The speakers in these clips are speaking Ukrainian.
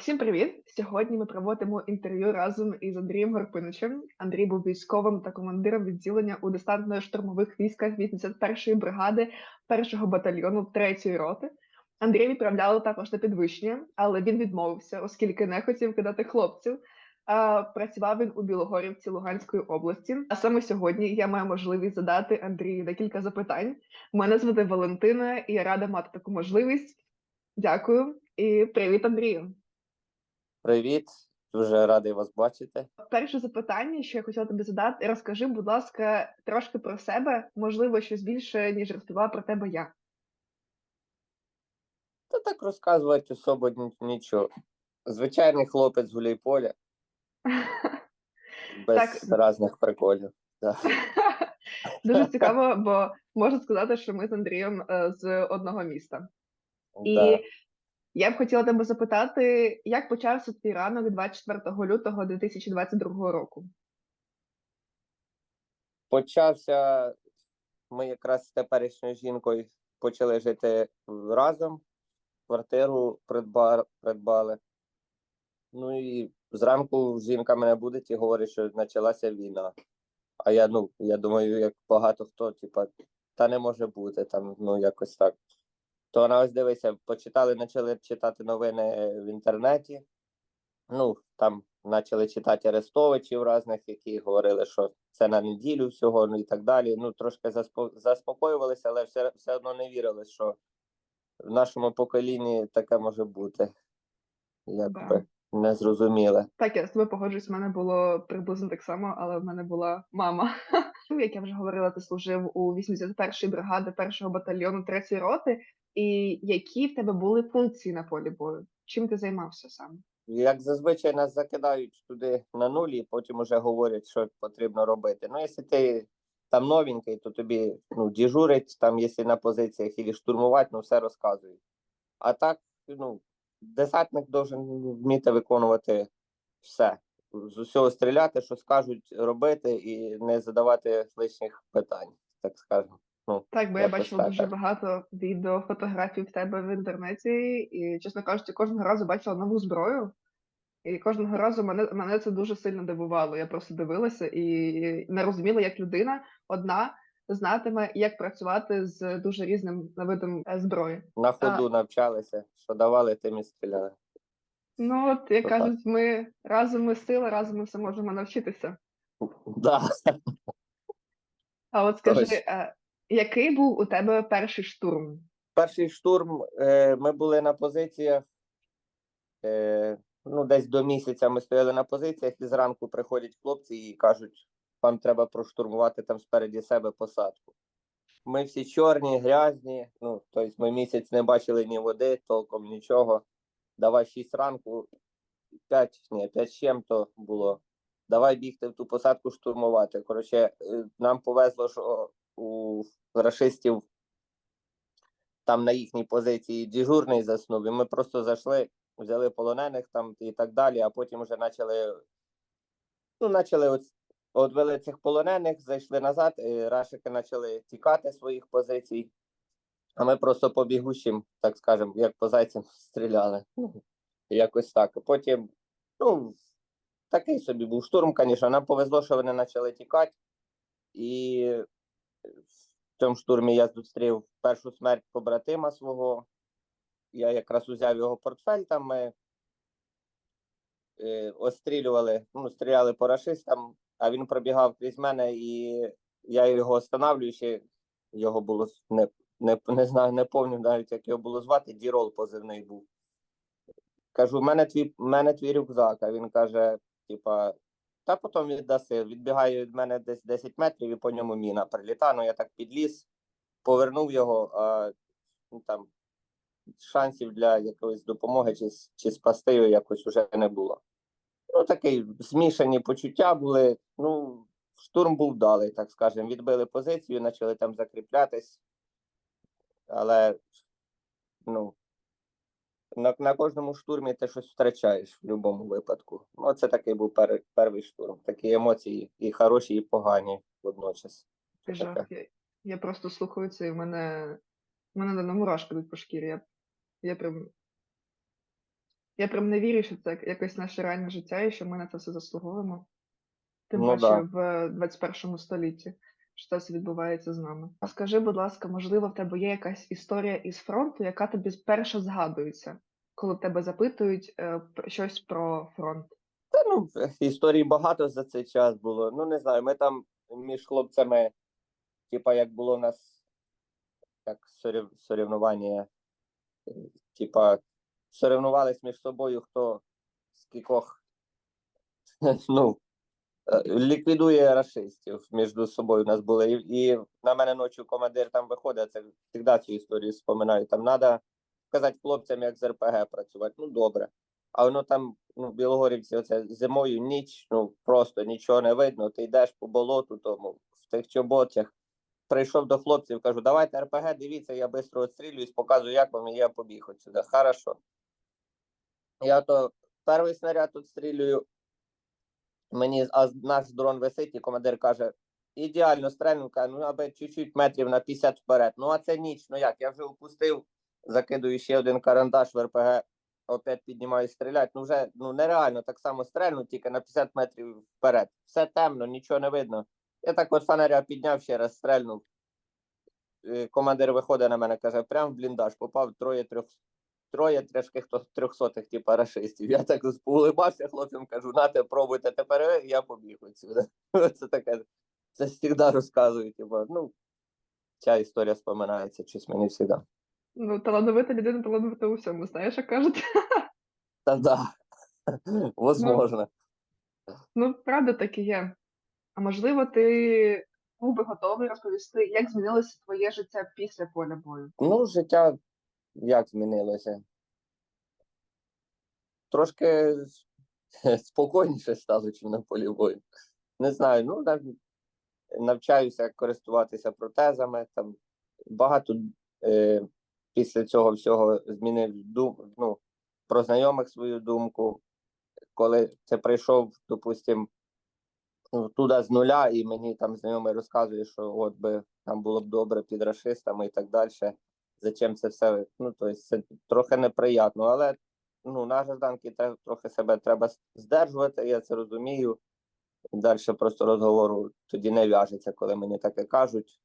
Всім привіт! Сьогодні ми проводимо інтерв'ю разом із Андрієм Горпиничем. Андрій був військовим та командиром відділення у десантно-штурмових військах 81-ї бригади 1-го батальйону 3-ї роти. Андрія відправляли також на підвищення, але він відмовився, оскільки не хотів кидати хлопців. А працював він у Білогорівці Луганської області. А саме сьогодні я маю можливість задати Андрію декілька запитань. Мене звати Валентина, і я рада мати таку можливість. Дякую і привіт, Андрію. Привіт, дуже радий вас бачити. Перше запитання, що я хотіла тобі задати, розкажи, будь ласка, трошки про себе, можливо, щось більше, ніж розповіла про тебе я. Та так розказувати особо нічого. Звичайний хлопець з Гуляйполя, без Так. різних приколів. Да. Дуже цікаво, бо можу сказати, що ми з Андрієм е, з одного міста. І Да. Я б хотіла тебе запитати, як почався твій ранок 24 лютого 2022 року? Почався. Ми якраз з теперішньою жінкою почали жити разом. Квартиру придба- придбали. Ну і зранку жінка мене буде і говорить, що почалася війна. А я, ну, я думаю, як багато хто, типа, та не може бути там, ну якось так. То вона ось дивися, почитали, почали читати новини в інтернеті. Ну, там почали читати арестовичів різних, які говорили, що це на неділю всього, ну і так далі. Ну, трошки заспо- заспокоювалися, але все, все одно не вірили, що в нашому поколінні таке може бути. Якби незрозуміле. Так, я з тобою погоджуюсь, в мене було приблизно так само, але в мене була мама. Як я вже говорила, ти служив у 81-ї бригади 1-го батальйону 3-ї роти. І які в тебе були функції на полі бою? Чим ти займався саме? Як зазвичай нас закидають туди на нулі, і потім уже говорять, що потрібно робити. Ну, якщо ти там новенький, то тобі ну, дежурить, там, якщо на позиціях і штурмувати, ну все розказують. А так, ну, десантник должен вміти виконувати все. З усього стріляти, що скажуть робити, і не задавати лишніх питань, так скажемо. Ну, Так, бо я Якось бачила так, дуже так. багато відео, фотографій в тебе в інтернеті, і, чесно кажучи, кожного разу бачила нову зброю. І кожного разу мене, мене це дуже сильно дивувало. Я просто дивилася і не розуміла, як людина одна знатиме, як працювати з дуже різним видом е, зброї. на ходу навчалися, що давали, тим і стріляли. Ну, от як Отак. кажуть, ми разом ми сила, разом ми все можемо навчитися. Да. А от скажи, Точно. е, який був у тебе перший штурм? перший штурм е, ми були на позиціях. Е, ну, десь до місяця ми стояли на позиціях, і зранку приходять хлопці і кажуть, вам треба проштурмувати там спереді себе посадку. Ми всі чорні, грязні. Ну, тобто ми місяць не бачили ні води, толком нічого. Давай 6 ранку, 5, ні, 5 з чим-то було. Давай бігти в ту посадку штурмувати. Коротше, е, нам повезло, що у рашистів там на їхній позиції дежурний заснув, і ми просто зайшли, взяли полонених там і так далі, а потім вже почали, ну, почали от, одвели цих полонених, зайшли назад, і рашики почали тікати своїх позицій, а ми просто по бігущим, так скажемо, як по зайцям стріляли. Ну, якось так. Потім, ну, такий собі був штурм, звісно. Нам повезло, що вони почали тікати. І в цьому штурмі я зустрів першу смерть побратима свого. Я якраз узяв його портфель, там ми е, острілювали, ну, стріляли по рашистам, а він пробігав крізь мене, і я його останавлюю, ще його було не, не, не знаю, не пам'ятаю навіть, як його було звати, Дірол позивний був. Кажу, в мене твій, мене твій рюкзак, а він каже, типа, та потім віддаси. Відбігає від мене десь 10 метрів і по ньому міна приліта. Ну я так підліз, повернув його, а ну, там шансів для якоїсь допомоги чи, чи спасти його якось уже не було. Ну, такий змішані почуття були. Ну, штурм був вдалий, так скажемо. Відбили позицію, почали там закріплятись. Але ну, на, на кожному штурмі ти щось втрачаєш в будь-якому випадку. Ну, це такий був пер, перший штурм. Такі емоції і хороші, і погані водночас. Це жах. Я, я просто слухаю це, і в мене, в мене на мурашки йдуть по шкірі. Я, я прям Я прям не вірю, що це якось наше реальне життя і що ми на це все заслуговуємо. Тим Ну паче да. в 21 столітті, що це відбувається з нами. А скажи, будь ласка, можливо, в тебе є якась історія із фронту, яка тобі перша згадується, коли тебе запитують е, щось про фронт? Та ну, історій багато за цей час було. Ну, не знаю, ми там між хлопцями, типа, як було у нас як сорів, соревнування, е, типа, соревнувались між собою, хто скількох ну, е, ліквідує расистів між собою у нас були. І, і на мене ночі командир там виходить, це завжди цю історію споминаю. Там треба сказати хлопцям, як з РПГ працювати. Ну, добре. А воно там, ну, в Білогорівці, оце зимою ніч, ну просто нічого не видно. Ти йдеш по болоту, тому в тих чоботях. Прийшов до хлопців, кажу, давайте РПГ, дивіться, я швидко відстрілююсь, показую, як вам, і я побіг отсюди. Хорошо. Я то перший снаряд відстрілюю, мені а наш дрон висить, і командир каже: ідеально стрельнув, каже, ну аби чуть-чуть метрів на 50 вперед. Ну а це ніч, ну як? Я вже опустив, закидую ще один карандаш в РПГ, опять піднімаю стріляти. Ну вже ну нереально так само стрельнув, тільки на 50 метрів вперед. Все темно, нічого не видно. Я так от фонаря підняв, ще раз стрельнув. Е, Командир виходить на мене, каже, прям в бліндаж попав троє трьох. Троє тяжких то- трьохсотих, типу, рашистів. Я так улибався хлопцям, кажу, нате, пробуйте тепер, я побіг отсюди. Це таке, це завжди розказую, типу, ну, ця історія споминається, щось мені завжди. Ну, талановита людина талановита у всьому, знаєш, як кажуть. Та да, возможно. Ну, правда, так і є. А можливо, ти був би готовий розповісти, як змінилося твоє життя після поля бою? Ну, життя як змінилося? Трошки спокійніше стало, чим на полі бою. Не знаю, ну нав... навчаюся користуватися протезами. Там багато е... після цього всього змінив дум... ну, про знайомих свою думку. Коли це прийшов, допустим, ну, туди з нуля, і мені там знайомий розказує, що от би там було б добре під рашистами і так далі. Зачем це все? Ну, тобто, це трохи неприємно, але ну, на гражданки трохи себе треба здержувати, я це розумію. Далі просто розговору тоді не в'яжеться, коли мені таке кажуть.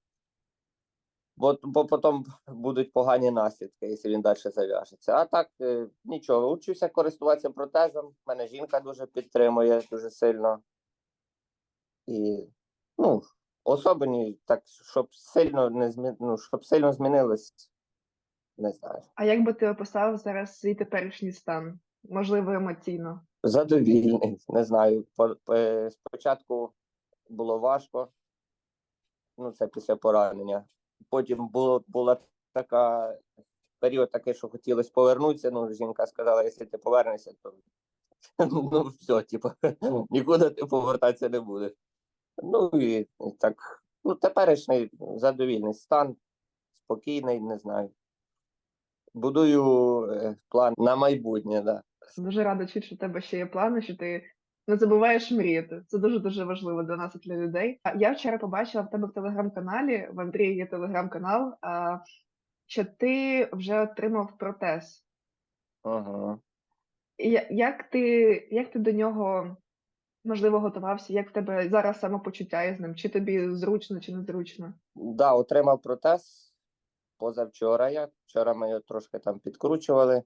Бо, бо потім будуть погані наслідки, якщо він далі зав'яжеться. А так, е, нічого, учуся користуватися протезом. Мене жінка дуже підтримує дуже сильно. І, ну, особені, так, щоб сильно не змі... ну, щоб сильно змінилось, не знаю. А як би ти описав зараз свій теперішній стан? Можливо, емоційно. Задовільний, не знаю. По, по- спочатку було важко, ну це після поранення. Потім було, була така період такий, що хотілося повернутися. Ну, жінка сказала, якщо ти повернешся, то ну все, типу, нікуди ти повертатися не будеш. Ну і так, ну, теперішній задовільний стан, спокійний, не знаю. Будую е, план на майбутнє, да. Дуже рада чути, що в тебе ще є плани, що ти не забуваєш мріяти. Це дуже дуже важливо для нас і для людей. А я вчора побачила в тебе в телеграм-каналі. В Андрія є телеграм-канал. Що ти вже отримав протез. Я- Як ти, як ти до нього можливо готувався? Як в тебе зараз самопочуття із ним? Чи тобі зручно, чи незручно? Да, отримав протез позавчора. Я вчора ми його трошки там підкручували.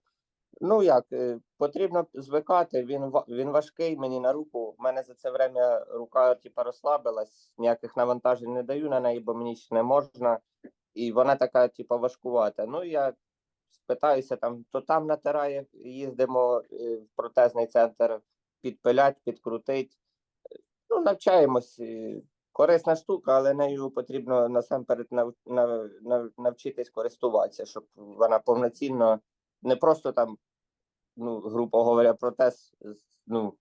Ну як, е, потрібно звикати. Він він важкий мені на руку. У мене за це время рука типа розслабилась, ніяких навантажень не даю на неї, бо мені ще не можна. І вона така, типа, важкувата. Ну я спитаюся там, то там натирає, їздимо е, в протезний центр, підпилять, підкрутить. Ну, навчаємось. Корисна штука, але нею потрібно насамперед нав, нав, нав, навчитись користуватися, щоб вона повноцінно не просто там, ну, грубо говоря, протез, ну,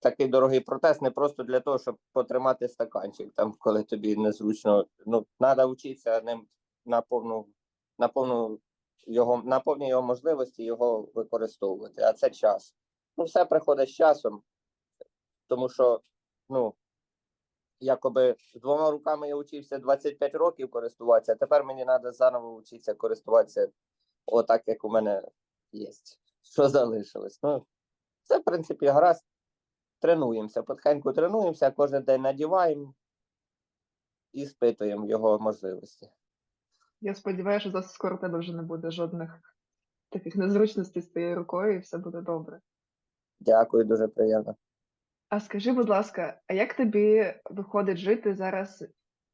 такий дорогий протез, не просто для того, щоб потримати стаканчик, там, коли тобі незручно. Ну, треба вчитися ним на повну, на повну його, на повні його можливості його використовувати, а це час. Ну, все приходить з часом, тому що, ну, якоби двома руками я вчився 25 років користуватися, а тепер мені треба заново вчитися користуватися отак, як у мене є. що залишилось. Ну, це, в принципі, гаразд. Тренуємося, потихеньку тренуємося, кожен день надіваємо і спитуємо його можливості. Я сподіваюся, що досить скоро тебе вже не буде жодних таких незручностей з твоєю рукою, і все буде добре. Дякую, дуже приємно. А скажи, будь ласка, а як тобі виходить жити зараз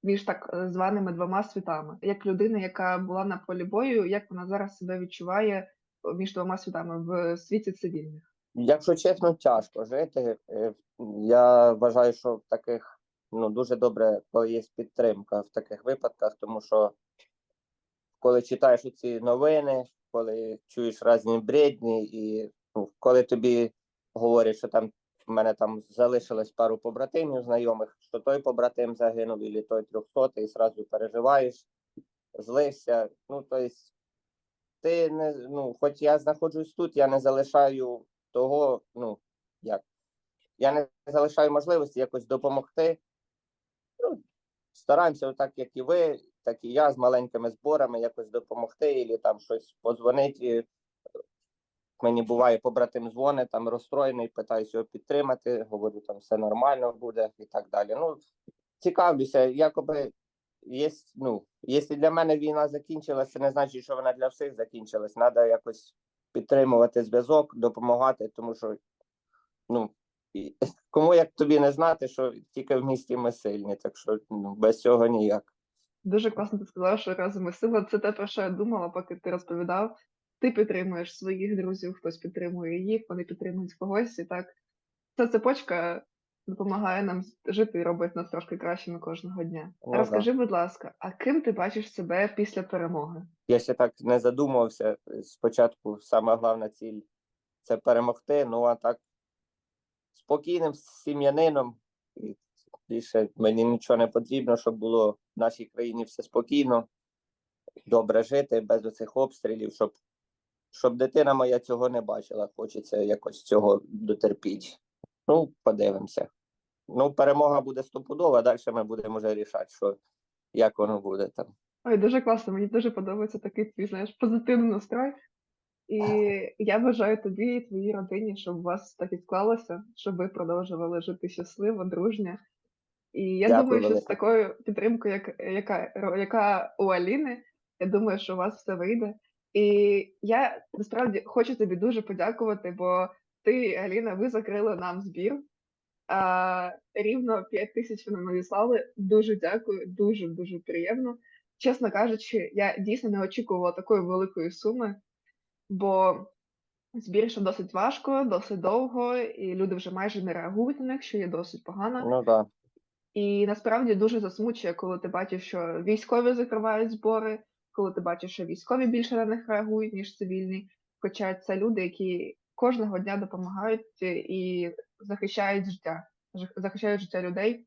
між так е, званими двома світами? Як людина, яка була на полі бою, як вона зараз себе відчуває між двома світами в світі цивільних? Якщо чесно, тяжко жити. Е, Я вважаю, що в таких ну дуже добре, є підтримка в таких випадках, тому що коли читаєш ці новини, коли чуєш різні бредні, і ну, коли тобі говорять, що там в мене там залишилось пару побратимів знайомих, що той побратим загинув, і той трьохсотий, і зразу переживаєш, злився. Ну, тобто, ти не ну, хоч я знаходжусь тут, я не залишаю того, ну як, я не залишаю можливості якось допомогти. Ну, стараємося, так як і ви, так і я з маленькими зборами якось допомогти, або там щось подзвонити. Мені буває, побратим дзвонить, там розстроєний, питаюся його підтримати, говорю, там все нормально буде і так далі. Ну, цікавлюся, якоби є, ну, якщо для мене війна закінчилася, не значить, що вона для всіх закінчилась. Треба якось підтримувати зв'язок, допомагати, тому що ну, кому як тобі не знати, що тільки в місті ми сильні, так що ну, без цього ніяк. Дуже класно ти сказав, що разом і сила. Це те, про що я думала, поки ти розповідав. Ти підтримуєш своїх друзів, хтось підтримує їх, вони підтримують когось, і так ця цепочка допомагає нам жити і робить нас трошки кращими кожного дня. Да. Розкажи, будь ласка, а ким ти бачиш себе після перемоги? Я ще так не задумувався. Спочатку сама головна ціль це перемогти. Ну а так спокійним сім'янином. Більше мені нічого не потрібно, щоб було в нашій країні все спокійно, добре жити, без оцих обстрілів, щоб, щоб дитина моя цього не бачила. Хочеться якось цього дотерпіти. Ну, подивимося. Ну, перемога буде стопудова, далі ми будемо вже рішати, що як воно буде там. Ой, дуже класно, мені дуже подобається такий твій, знаєш, позитивний настрой. І я бажаю тобі і твоїй родині, щоб у вас так і склалося, щоб ви продовжували жити щасливо, дружньо. І я Дякую думаю, що з такою підтримкою, як, яка, яка у Аліни, я думаю, що у вас все вийде. І я насправді хочу тобі дуже подякувати, бо ти, Аліна, ви закрили нам збір. А, рівно 5 тисяч ви нам надіслали. Дуже дякую, дуже дуже приємно. Чесно кажучи, я дійсно не очікувала такої великої суми, бо збір йшов досить важко, досить довго, і люди вже майже не реагують на них, що є досить погано. Ну так. І насправді дуже засмучує, коли ти бачиш, що військові закривають збори, коли ти бачиш, що військові більше на них реагують, ніж цивільні. Хоча це люди, які кожного дня допомагають і захищають життя, захищають життя людей.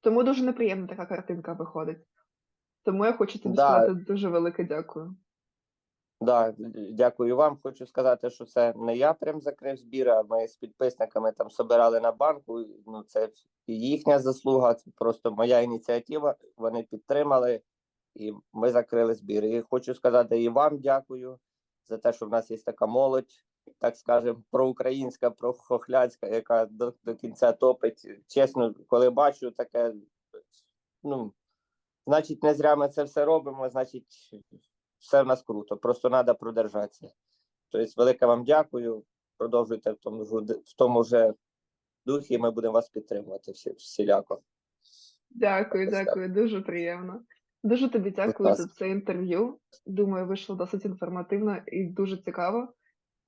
Тому дуже неприємна така картинка виходить. Тому я хочу тобі Да. сказати дуже велике дякую. Да, дякую вам. Хочу сказати, що це не я прям закрив збір, а ми з підписниками там собирали на банку. Ну, це їхня заслуга, це просто моя ініціатива. Вони підтримали, і ми закрили збір. І хочу сказати і вам дякую за те, що в нас є така молодь, так скажемо, проукраїнська, прохохляцька, яка до, до кінця топить. Чесно, коли бачу таке, ну, значить, не зря ми це все робимо, значить, все в нас круто. Просто треба продержатися. Тобто, велике вам дякую. Продовжуйте в тому ж в тому же духі. Ми будемо вас підтримувати всі, всіляко. Дякую, Ось так. дякую, дуже приємно. Дуже тобі дякую за це інтерв'ю. Думаю, вийшло досить інформативно і дуже цікаво.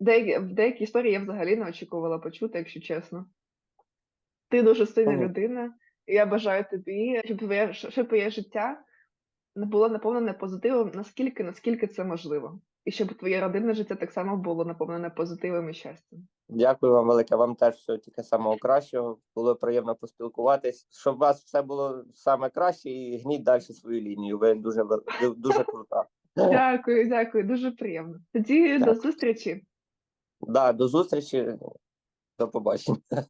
Деякі, в деякі історії я взагалі не очікувала почути, якщо чесно. Ти дуже сильна ага. людина, і я бажаю тобі, щоб твоє, щоб твоє життя було наповнене позитивом, наскільки, наскільки це можливо. І щоб твоє родинне життя так само було наповнене позитивом і щастям. Дякую вам велике. Вам теж всього тільки самого кращого. Було приємно поспілкуватись. Щоб у вас все було саме краще і гніть далі свою лінію. Ви дуже дуже крута. Дякую, дякую, дуже приємно. Тоді до зустрічі. Да, до зустрічі. До побачення.